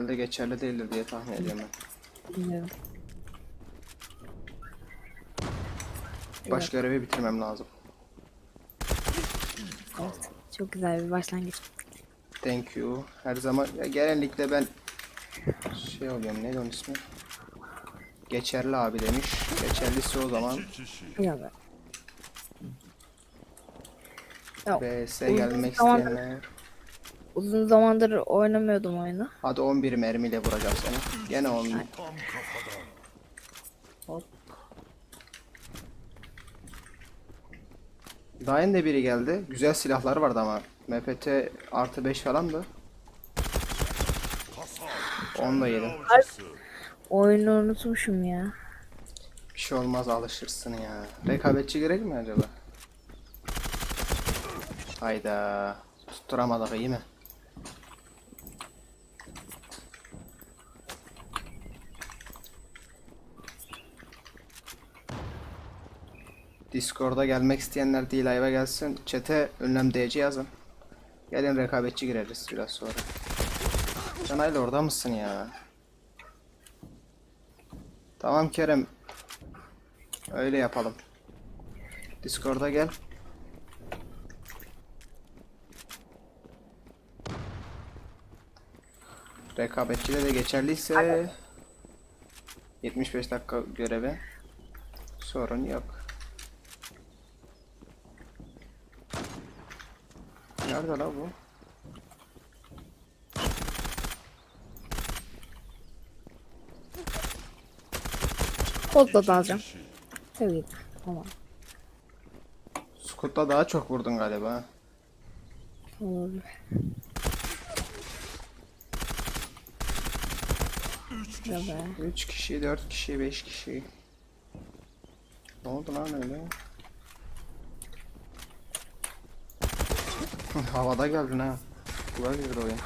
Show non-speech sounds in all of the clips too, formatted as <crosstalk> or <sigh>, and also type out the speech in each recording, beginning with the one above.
Herhalde geçerli değildir diye tahmin ediyorum ben. Bilmiyorum. Baş görevi bitirmem lazım. Evet. Çok güzel bir başlangıç. Thank you. Her zaman ya genellikle ben şey oluyorum neydi onun ismi? Geçerli abi demiş. Geçerlisi o zaman Ya be. BS gelmek isteyenler. Uzun zamandır oynamıyordum oyunu. Hadi 11 mermiyle vuracağım seni. Gene 10. Hop. Daha yeni de biri geldi. Güzel silahlar vardı ama. MPT artı 5 falandı. Onu da yedim. Oyunu unutmuşum ya. Bir şey olmaz alışırsın ya. Rekabetçi gerek mi acaba? Hayda. Tutturamadık iyi mi? Discord'a gelmek isteyenler değil live'a gelsin. Chat'e ünlem DC yazın. Gelin rekabetçi gireriz biraz sonra. Canayla orada mısın ya? Tamam Kerem. Öyle yapalım. Discord'a gel. Rekabetçide de geçerliyse 75 dakika görevi sorun yok. Nerede la bu? Kodla da alacağım. Tabii. Tamam. Scott'la daha çok vurdun galiba. Olabilir. 3 kişi, 4 kişi, 5 kişi. Ne oldu lan öyle? <laughs> Havada geldin ha. Kulağa girdi oyun.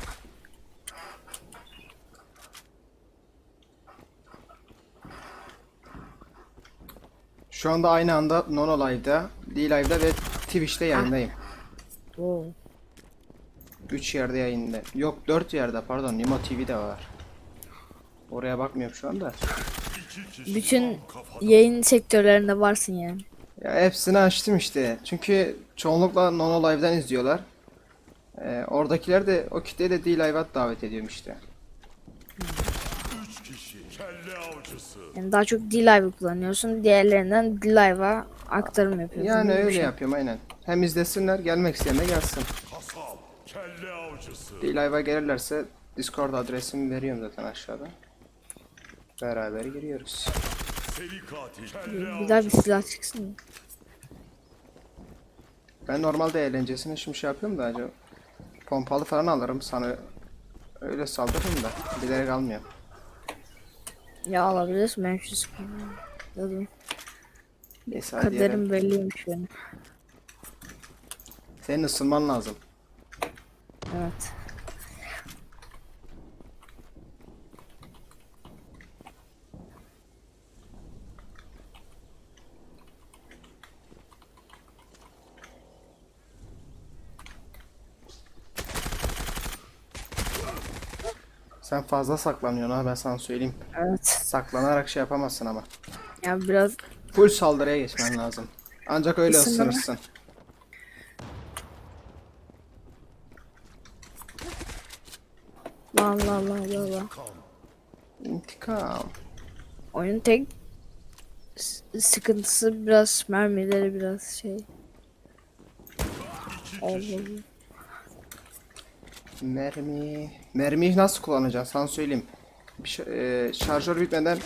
Şu anda aynı anda Nono Live'da, D-Live'da ve Twitch'te yayındayım. Oo. 3 yerde yayında. Yok 4 yerde pardon. Nimo TV'de var. Oraya bakmıyorum şu anda. Bütün yayın sektörlerinde varsın yani. Ya hepsini açtım işte. Çünkü çoğunlukla Nono Live'dan izliyorlar. Ee, oradakiler de o kitleyi de D-Live'a davet ediyorum işte. Kelle avcısı. Yani daha çok D-Live'ı kullanıyorsun. Diğerlerinden D-Live'a aktarım yapıyorsun. Yani bir öyle şey. yapıyorum aynen. Hem izlesinler, gelmek isteyen de gelsin. Kasap. Kelle avcısı. D-Live'a gelirlerse Discord adresimi veriyorum zaten aşağıda. Beraber giriyoruz. Seri katil. Kelle Güzel bir silah çıksın. mı? Ben normalde eğlencesine şimdi şey yapıyorum da acaba pompalı falan alırım sana öyle saldırırım da bilerek almıyorum. Ya alabilirsin ben şu sıkıntı. Dedim. Neyse hadi Kaderim belliymiş benim. Senin ısınman lazım. Evet. Sen fazla saklanıyorsun ha ben sana söyleyeyim. Evet. Saklanarak şey yapamazsın ama. Ya biraz Full saldırıya geçmen lazım. Ancak öyle Isınma. ısınırsın. la la la la la. İntikam. Oyunun tek s- sıkıntısı biraz mermileri biraz şey. Allah. Mermi. Mermiyi nasıl kullanacaksın sana söyleyeyim. Bir e, şarjör bitmeden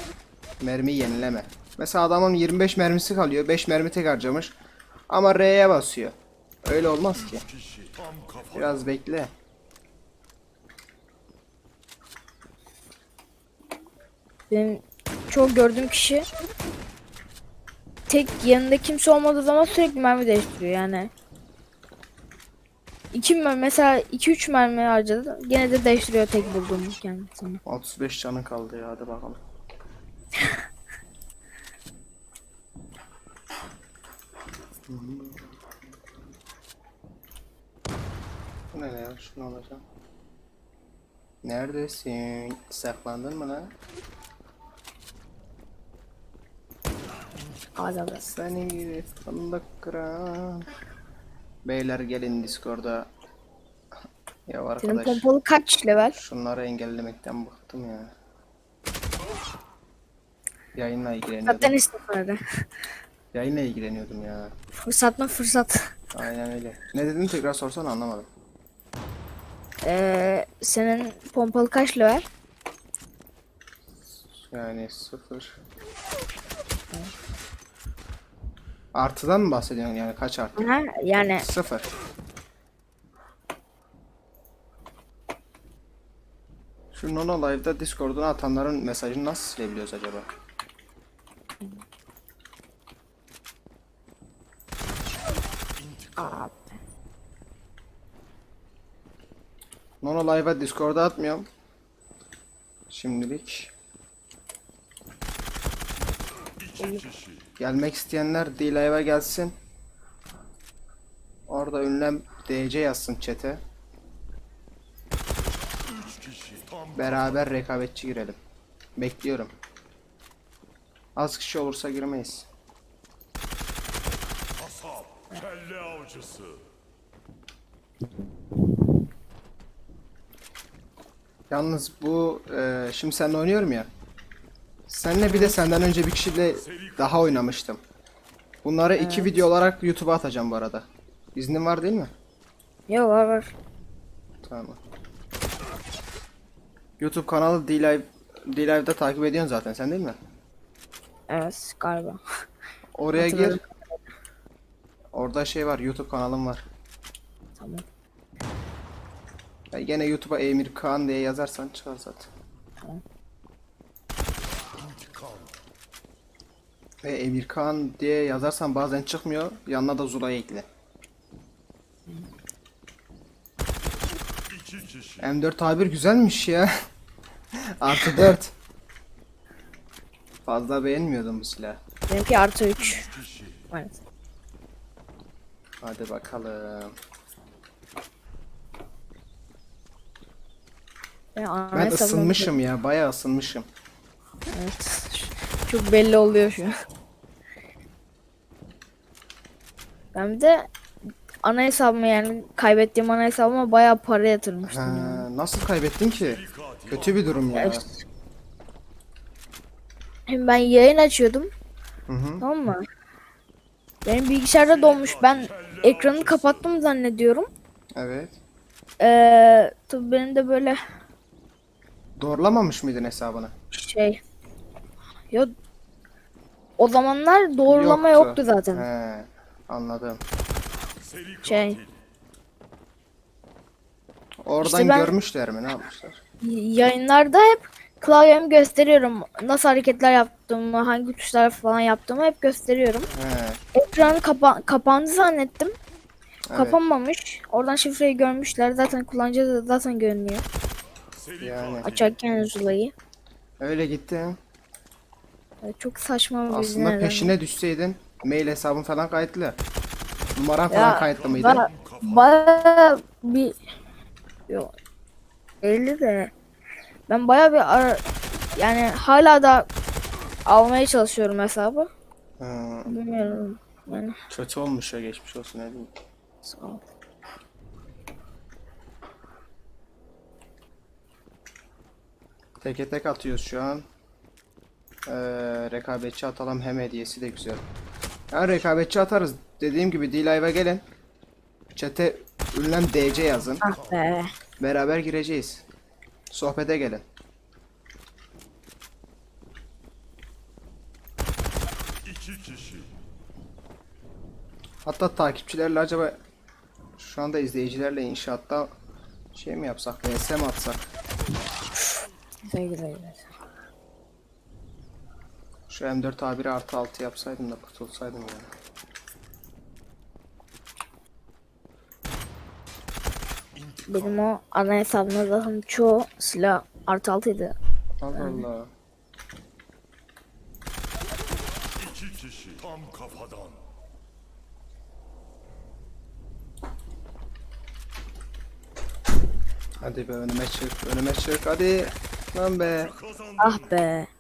mermiyi yenileme. Mesela adamın 25 mermisi kalıyor. 5 mermi tek harcamış. Ama R'ye basıyor. Öyle olmaz ki. Biraz bekle. Benim çok gördüğüm kişi tek yanında kimse olmadığı zaman sürekli mermi değiştiriyor yani. İki mermi mesela 2-3 mermi harcadı gene de değiştiriyor tek bulduğum kendisini. 35 canın kaldı ya hadi bakalım. Bu ne ya? Şunu alacağım. Neredesin? Saklandın mı lan? Abi. Seni fındık kıran. Beyler gelin Discord'a. Ya Senin arkadaş pompalı kaç level? şunları engellemekten bıktım ya. Yayınla ilgileniyordum. Zaten istemedi. <laughs> Yayınla ilgileniyordum ya. Fırsat mı fırsat? Aynen öyle. Ne dedin tekrar sorsana anlamadım. Ee, senin pompalı kaç level? Yani sıfır. Artıdan mı bahsediyorsun yani kaç artı? Ha, yani Sıfır. Şu Nono Live'da Discord'una atanların mesajını nasıl silebiliyoruz acaba? Aa, Nono Live'a Discord'a atmıyorum. Şimdilik. İki kişi. Gelmek isteyenler D-Live'a gelsin. Orada ünlem DC yazsın. Tam Beraber rekabetçi girelim. Bekliyorum. Az kişi olursa girmeyiz. Kelle avcısı. Yalnız bu e, şimdi seninle oynuyorum ya. Seninle bir de senden önce bir kişiyle daha oynamıştım. Bunları iki video olarak YouTube'a atacağım bu arada. İznin var değil mi? Yo var var. Tamam. YouTube kanalı D-Live D-Live'da takip ediyorsun zaten sen değil mi? Evet galiba. Oraya gir. Orada şey var YouTube kanalım var. Tamam. Ya gene YouTube'a Emir Kaan diye yazarsan çıkar zaten. İntikam. Ve Emir Kaan diye yazarsan bazen çıkmıyor. Yanına da Zula'yı ekle. İki kişi. M4 A1 güzelmiş ya. <laughs> Artı 4. Fazla beğenmiyordum bu silahı. Benimki artı 3. kişi. Evet. Hadi bakalım. Ben, ana Ben hesabımı- ısınmışım ya. Bayağı ısınmışım. Evet. Çok belli oluyor şu an. Ben bir de ana hesabıma yani kaybettiğim ana hesabıma bayağı para yatırmıştım. yani. Ha, nasıl kaybettin ki? Kötü bir durum ya. Hem ben yayın açıyordum. Hı hı. Tamam mı? Benim bilgisayarda donmuş. Ben ekranı kapattım zannediyorum. Evet. Ee, tabii benim de böyle Doğrulamamış mıydın hesabını? şey Yo o zamanlar doğrulama yoktu, zaten. He, anladım. Şey. Oradan İşte ben- görmüşler mi? Ne yapmışlar? Yayınlarda hep klavyemi gösteriyorum. Nasıl hareketler yaptığımı, hangi tuşlar falan yaptığımı hep gösteriyorum. He, Ekranı kapa kapandı zannettim. evet. Kapanmamış. Oradan şifreyi görmüşler. Zaten kullanıcı da zaten görünüyor. Yani. Açarken Zula'yı. Öyle gitti. Çok saçma bir Aslında neden. peşine düşseydin mail hesabın falan kayıtlı. Numaran falan Ya, kayıtlı mıydı? Ba baya bir yok 50 de ben baya bir ara yani hala da almaya çalışıyorum hesabı. Hı, Bilmiyorum. Yani kötü olmuş ya geçmiş olsun ne diyeyim. sağ ol. Teke tek atıyoruz şu an. Ee, rekabetçi atalım hem hediyesi de güzel. Ya rekabetçi atarız. Dediğim gibi D-Live'a gelin. Chat'e ünlem DC yazın. Ah be. Beraber gireceğiz. Sohbete gelin. İki kişi. Hatta takipçilerle acaba şu anda izleyicilerle inşaatta şey mi yapsak, VS mi atsak? Güle güle. Şu M4 A1 artı 6 yapsaydım da kurtulsaydım yani. Benim o ana hesabımda zaten çoğu silah artı altıydı. Allah Allah. İki kişi. Tam kafadan. Hadi be önüme çık önüme çık hadi. Lan be. Ah be.